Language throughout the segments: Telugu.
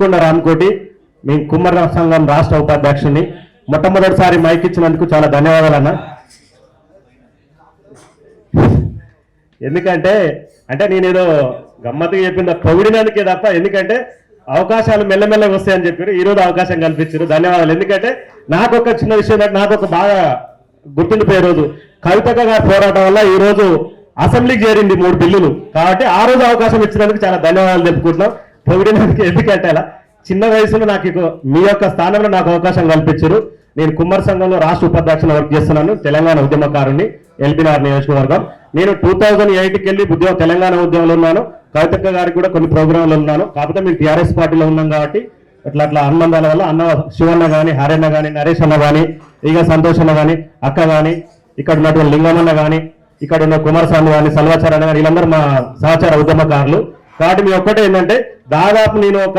కొండ రామకోటి మేము కుమ్మర సంఘం రాష్ట్ర ఉపాధ్యక్షుని. మొట్టమొదటిసారి మైక్ ఇచ్చినందుకు చాలా ధన్యవాదాలు అన్న. ఎందుకంటే అంటే నేను ఏదో గమ్మత్తుగా చెప్పింది పొగిడినందుకే తప్ప ఎందుకంటే అవకాశాలు మెల్లమెల్లగా వస్తాయని చెప్పారు. ఈ రోజు అవకాశం కల్పించారు. ధన్యవాదాలు. ఎందుకంటే నాకు ఒక చిన్న విషయం నాకు ఒక బాగా గుర్తుండిపోయే రోజు. కవితగా పోరాటం వల్ల ఈరోజు అసెంబ్లీకి చేరింది మూడు బిల్లులు. కాబట్టి ఆ రోజు అవకాశం ఇచ్చినందుకు చాలా ధన్యవాదాలు చెప్పుకుంటున్నాం పొగిడినందుకు ఎందుకంటే అలా చిన్న వయసులో నాకు మీ యొక్క స్థానంలో నాకు అవకాశం కల్పించారు. నేను కుమ్మర్ సంఘంలో రాష్ట్ర ఉపాధ్యక్షులు వర్క్ చేస్తున్నాను తెలంగాణ ఉద్యమకారుని ఎల్బీఆర్ నియోజకవర్గం. నేను టూ థౌజండ్ ఎయిట్కి వెళ్ళి ఉద్యమం తెలంగాణ ఉద్యమంలో ఉన్నాను. కవితక్క గారికి కూడా కొన్ని ప్రోగ్రాంలు ఉన్నాను. కాకపోతే మేము టీఆర్ఎస్ పార్టీలో ఉన్నాం కాబట్టి అట్లా అట్లా అనుబంధాల వల్ల అన్న శివన్న కానీ హరన్న కానీ నరేష్ అన్న కానీ ఇక సంతోష్ అన్న కానీ అక్క కానీ ఇక్కడ ఉన్నటువంటి లింగమన్న కానీ ఇక్కడ ఉన్న కుమారస్వామి కానీ సల్వాచారణ కానీ వీళ్ళందరూ మా సహచార ఉద్యమకారులు. కాబట్టి మీ ఒక్కటే ఏంటంటే దాదాపు నేను ఒక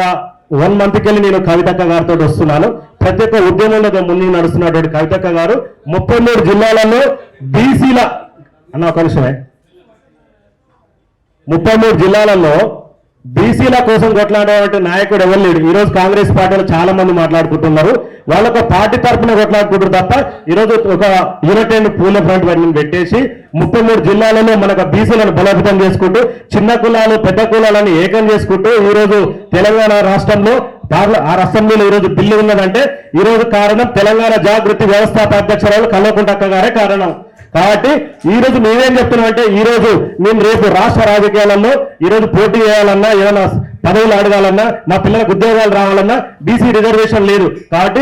వన్ మంత్కి వెళ్ళి నేను కవితక్క గారితో వస్తున్నాను. ప్రతి ఒక్క ఉద్యమంలో ముందు నడుస్తున్నటువంటి కవితక్క గారు ముప్పై మూడు జిల్లాలలో బీసీల అన్న ఒక నిమిషమే. ముప్పై మూడు జిల్లాలలో బీసీల కోసం కొట్లాడేటువంటి నాయకుడు ఎవరు లేడు. ఈరోజు కాంగ్రెస్ పార్టీలో చాలా మంది మాట్లాడుకుంటున్నారు. వాళ్ళొక పార్టీ తరఫున కొట్లాడుకుంటారు తప్ప ఈ రోజు ఒక యునైటెడ్ పూల ఫ్రంట్ వాటిని పెట్టేసి ముప్పై మూడు జిల్లాలలో మనకు బీసీలను బలోపేతం చేసుకుంటూ చిన్న కులాలు పెద్ద కులాలను ఏకం చేసుకుంటూ ఈరోజు తెలంగాణ రాష్ట్రంలో ఆ అసెంబ్లీలో ఈ రోజు బిల్లు ఉన్నదంటే ఈ రోజు కారణం తెలంగాణ జాగృతి వ్యవస్థాపక అధ్యక్షురాలు కల్వకుంటక్క గారే కారణం. కాబట్టి ఈ రోజు మేమేం చెప్తున్నామంటే ఈ రోజు మేము రేపు రాష్ట్ర రాజకీయాలలో ఈ రోజు పోటీ చేయాలన్నా ఏదైనా పదవులు అడగాలన్నా మా పిల్లలకు ఉద్యోగాలు రావాలన్నా బీసీ రిజర్వేషన్ లేదు. కాబట్టి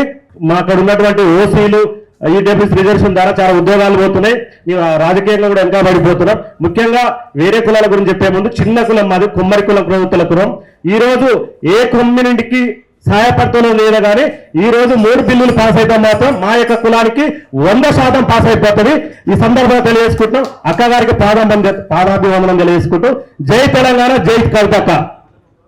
మాకు ఉన్నటువంటి ఓసీలు ఈడబ్ల్యూస్ రిజర్వేషన్ ద్వారా చాలా ఉద్యోగాలు పోతున్నాయి. ఆ రాజకీయంగా కూడా ఇంకా పడిపోతున్నాం ముఖ్యంగా వేరే కులాల గురించి చెప్పే ముందు చిన్న కులం మాది కుమ్మరి కులం ప్రభుత్వ కులం. ఈరోజు ఏ కమ్యూనిటీకి సహాయపడుతున్నది లేదా కానీ ఈరోజు మూడు బిల్లులు పాస్ అయితే మాత్రం మా యొక్క కులానికి వంద శాతం పాస్ అయిపోతుంది. ఈ సందర్భంగా తెలియజేసుకుంటున్నాం. అక్కగారికి పాదాభం పాదాభివందనం తెలియజేసుకుంటూ జై తెలంగాణ జై కవితక్క